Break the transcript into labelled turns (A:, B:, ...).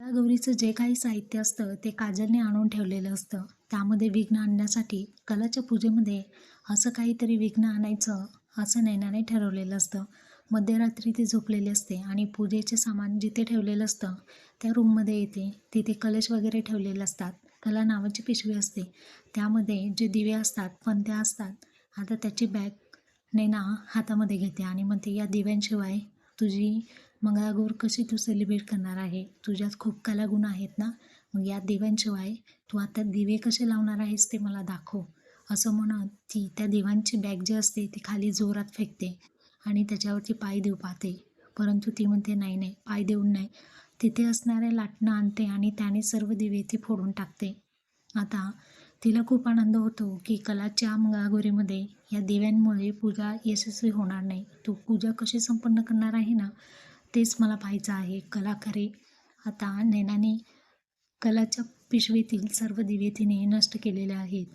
A: त्या गौरीचं जे काही साहित्य असतं ते काजलने आणून ठेवलेलं असतं. त्यामध्ये विघ्न आणण्यासाठी कलाच्या पूजेमध्ये असं काहीतरी विघ्न आणायचं असं नैनाने ठरवलेलं असतं. मध्यरात्री ती झोपलेली असते आणि पूजेचे सामान जिथे ठेवलेलं असतं त्या रूममध्ये येते. तिथे कलश वगैरे ठेवलेले असतात. कला नावाची पिशवी असते. त्यामध्ये जे दिवे असतात पंत्या असतात आता त्याची बॅग नैना हातामध्ये घेते आणि म्हणते या दिव्यांशिवाय तुझी मंगळागौर कशी तू सेलिब्रेट करणार आहे? तुझ्यात खूप कलागुण आहेत ना? मग या दिव्यांशिवाय तू आता दिवे कसे लावणार आहेस ते मला दाखव. असं म्हणत ती त्या देवांची बॅग जी असते ती खाली जोरात फेकते आणि त्याच्यावरती पाय देऊ पाहते. परंतु ती म्हणते नाही नाही पाय देऊन नाही. तिथे असणारे लाटणं आणते आणि त्याने सर्व दिवे ती फोडून टाकते. आता तिला खूप आनंद होतो की कलाच्या मंगळागौरीमध्ये या दिव्यांमुळे पूजा यशस्वी होणार नाही. तू पूजा कशी संपन्न करणार आहे ना? तेच मला पाहायचं आहे. कलाकारे आता नैनाने कलाच्या पिशवीतील सर्व दिवे तिने नष्ट केलेले आहेत.